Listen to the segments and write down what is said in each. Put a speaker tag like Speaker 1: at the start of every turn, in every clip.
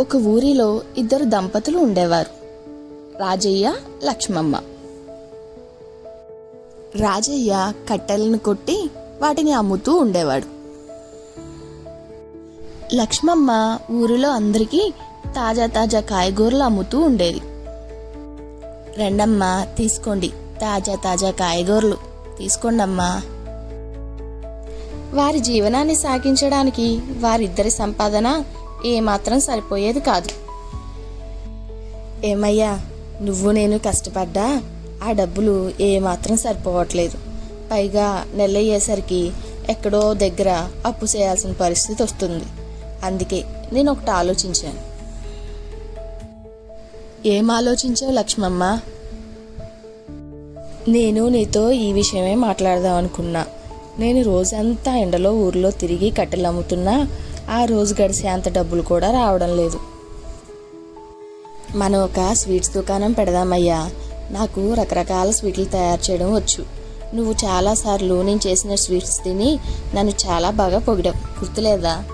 Speaker 1: ఒక ఊరిలో ఇద్దరు దంపతులు ఉండేవారు. రాజయ్య లక్ష్మమ్మ. రాజయ్య కట్టెలను కొట్టి వాటిని అమ్ముతూ ఉండేవాడు. లక్ష్మమ్మ ఊరిలో అందరికీ తాజా తాజా కాయగూరలు అమ్ముతూ ఉండేది. రెండమ్మ తీసుకోండి. తాజా తాజా కాయగూరలు. తీసుకోండమ్మా. వారి జీవనాన్ని సాగించడానికి వారిద్దరి సంపాదన ఏమాత్రం సరిపోయేది కాదు. ఏమయ్యా నువ్వు నేను కష్టపడ్డా ఆ డబ్బులు ఏమాత్రం సరిపోవట్లేదు. పైగా నెల అయ్యేసరికి ఎక్కడో దగ్గర అప్పు చేయాల్సిన పరిస్థితి వస్తుంది. అందుకే నేను ఒకటి ఆలోచించాను. ఏం ఆలోచించావు లక్ష్మమ్మ? నేను నీతో ఈ విషయమే మాట్లాడదాం అనుకున్నా. నేను రోజంతా ఎండలో ఊర్లో తిరిగి కట్టెలు అమ్ముతున్నా ఆ రోజు గడిసే అంత డబ్బులు కూడా రావడం లేదు. మనం ఒక స్వీట్స్ దుకాణం పెడదామయ్యా. నాకు రకరకాల స్వీట్లు తయారు చేయడం వచ్చు. నువ్వు చాలాసార్లు నేను చేసిన స్వీట్స్ తిని నన్ను చాలా బాగా పొగిడావు. గుర్తులేదా?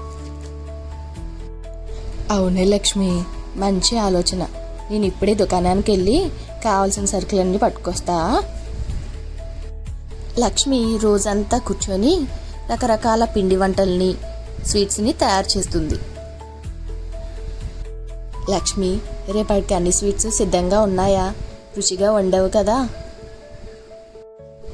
Speaker 1: అవునే లక్ష్మి. మంచి ఆలోచన. నేను ఇప్పుడే దుకాణానికి వెళ్ళి కావాల్సిన సరుకులన్నీ పట్టుకొస్తా. లక్ష్మి రోజంతా కూర్చొని రకరకాల పిండి వంటల్ని స్వీట్స్ని తయారు చేస్తుంది. లక్ష్మి రేపటికి అన్ని స్వీట్స్ సిద్ధంగా ఉన్నాయా? రుచిగా వండవు కదా?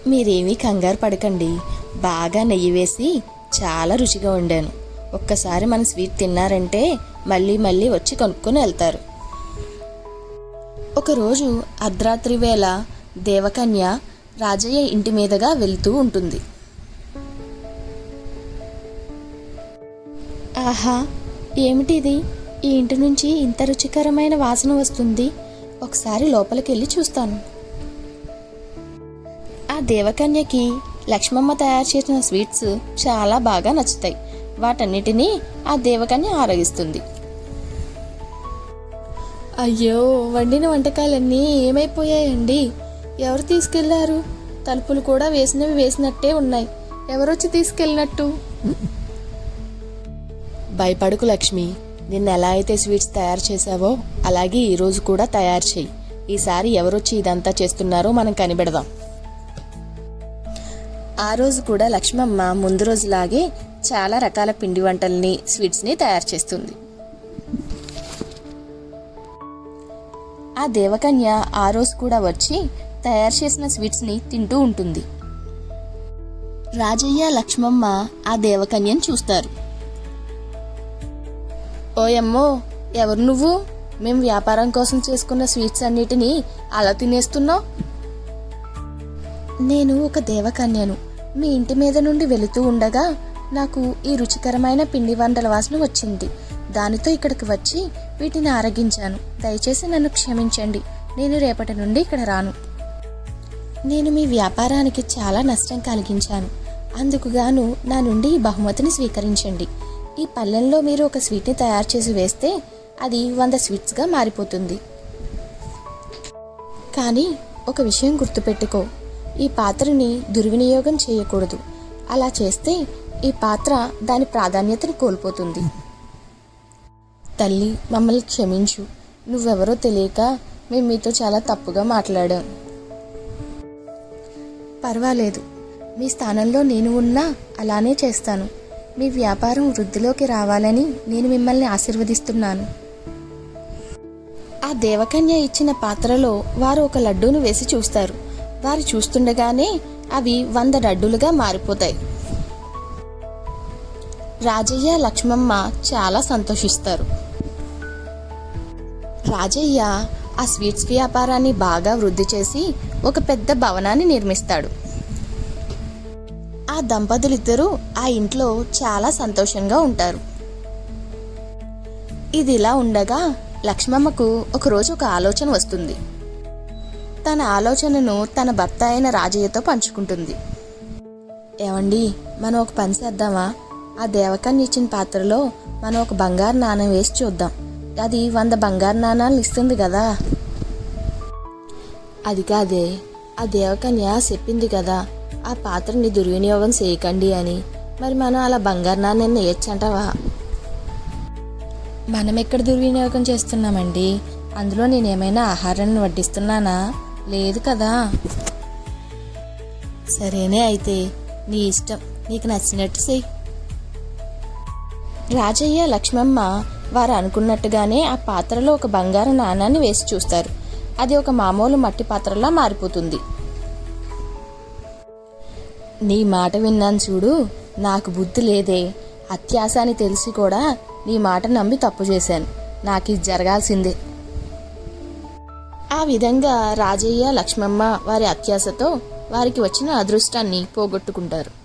Speaker 1: మీరేమీ కంగారు పడకండి. బాగా నెయ్యి వేసి చాలా రుచిగా వండాను. ఒక్కసారి మన స్వీట్ తిన్నారంటే మళ్ళీ మళ్ళీ వచ్చి కొనుక్కొని వెళ్తారు. ఒకరోజు అర్ధరాత్రి వేళ దేవకన్య రాజయ్య ఇంటి మీదుగా వెళ్తూ ఉంటుంది. ఆహా ఏమిటిది? ఈ ఇంటి నుంచి ఇంత రుచికరమైన వాసన వస్తుంది. ఒకసారి లోపలికి వెళ్ళి చూస్తాను. ఆ దేవకన్యకి లక్ష్మమ్మ తయారు చేసిన స్వీట్స్ చాలా బాగా నచ్చుతాయి. వాటన్నిటినీ ఆ దేవకన్య ఆరగిస్తుంది. అయ్యో వండిన వంటకాలన్నీ ఏమైపోయాయండి? ఎవరు తీసుకెళ్ళారు? తలుపులు కూడా వేసినవి వేసినట్టే ఉన్నాయి. ఎవరొచ్చి తీసుకెళ్ళినట్టు? భయపడుకు లక్ష్మి నిన్న ఎలా అయితే స్వీట్స్ తయారు చేసావో అలాగే ఈరోజు కూడా తయారు చేయి. ఈసారి ఎవరొచ్చి ఇదంతా చేస్తున్నారో మనం కనిపెడదాం. ఆ రోజు కూడా లక్ష్మమ్మ ముందు రోజులాగే చాలా రకాల పిండి వంటల్ని స్వీట్స్ని తయారు చేస్తుంది. ఆ దేవకన్య ఆ రోజు కూడా వచ్చి తయారు చేసిన స్వీట్స్ని తింటూ ఉంటుంది. రాజయ్య లక్ష్మమ్మ ఆ దేవకన్యను చూస్తారు. ఓయమ్మో ఎవరు నువ్వు? మేము వ్యాపారం కోసం చేసుకున్న స్వీట్స్ అన్నిటినీ అలా తినేస్తున్నావు? నేను ఒక దేవకన్యను. మీ ఇంటి మీద నుండి వెళుతూ ఉండగా నాకు ఈ రుచికరమైన పిండి వంటల వాసన వచ్చింది. దానితో ఇక్కడికి వచ్చి వీటిని ఆరగించాను. దయచేసి నన్ను క్షమించండి. నేను రేపటి నుండి ఇక్కడ రాను. నేను మీ వ్యాపారానికి చాలా నష్టం కలిగించాను. అందుకుగాను నా నుండి ఈ బహుమతిని స్వీకరించండి. ఈ పళ్ళెంలో మీరు ఒక స్వీట్ని తయారు చేసి వేస్తే అది వంద స్వీట్స్గా మారిపోతుంది. కానీ ఒక విషయం గుర్తుపెట్టుకో ఈ పాత్రని దుర్వినియోగం చేయకూడదు. అలా చేస్తే ఈ పాత్ర దాని ప్రాధాన్యతను కోల్పోతుంది. తల్లి మమ్మల్ని క్షమించు. నువ్వెవరో తెలియక మేము మీతో చాలా తప్పుగా మాట్లాడాం. పర్వాలేదు. మీ స్థానంలో నేను ఉన్నా అలానే చేస్తాను. మీ వ్యాపారం వృద్ధిలోకి రావాలని నేను మిమ్మల్ని ఆశీర్వదిస్తున్నాను. ఆ దేవకన్య ఇచ్చిన పాత్రలో వారు ఒక లడ్డూను వేసి చూస్తారు. వారు చూస్తుండగానే అవి వంద లడ్డూలుగా మారిపోతాయి. రాజయ్య లక్ష్మమ్మ చాలా సంతోషిస్తారు. రాజయ్య ఆ స్వీట్స్ వ్యాపారాన్ని బాగా వృద్ధి చేసి ఒక పెద్ద భవనాన్ని నిర్మిస్తాడు. ఆ దంపతులిద్దరూ ఆ ఇంట్లో చాలా సంతోషంగా ఉంటారు. ఇది ఇలా ఉండగా లక్ష్మమ్మకు ఒకరోజు ఒక ఆలోచన వస్తుంది. తన ఆలోచనను తన భర్త అయిన రాజయ్యతో పంచుకుంటుంది. ఏమండి మనం ఒక పని చేద్దామా? ఆ దేవకన్య ఇచ్చిన పాత్రలో మనం ఒక బంగారు నాణం వేసి చూద్దాం. అది వంద బంగారు నాణాలు ఇస్తుంది కదా. అది కాదే ఆ దేవకన్య చెప్పింది కదా ఆ పాత్రని దుర్వినియోగం చేయకండి అని. మరి మనం అలా బంగారు నాణ్యాన్ని వేయచ్చంటావా మనం ఎక్కడ దుర్వినియోగం చేస్తున్నామండి? అందులో నేనేమైనా ఆహారాన్ని వడ్డిస్తున్నానా? లేదు కదా? సరేనే అయితే నీ ఇష్టం. నీకు నచ్చినట్టు చెయ్యి. రాజయ్య లక్ష్మమ్మ వారు అనుకున్నట్టుగానే ఆ పాత్రలో ఒక బంగారు నాణాన్ని వేసి చూస్తారు. అది ఒక మామూలు మట్టి పాత్రలా మారిపోతుంది. నీ మాట విన్నాను చూడు నాకు బుద్ధి లేదే. అత్యాస అని తెలిసి కూడా నీ మాట నమ్మి తప్పు చేశాను. నాకు ఇది జరగాల్సిందే. ఆ విధంగా రాజయ్య లక్ష్మమ్మ వారి అత్యాసతో వారికి వచ్చిన అదృష్టాన్ని పోగొట్టుకుంటారు.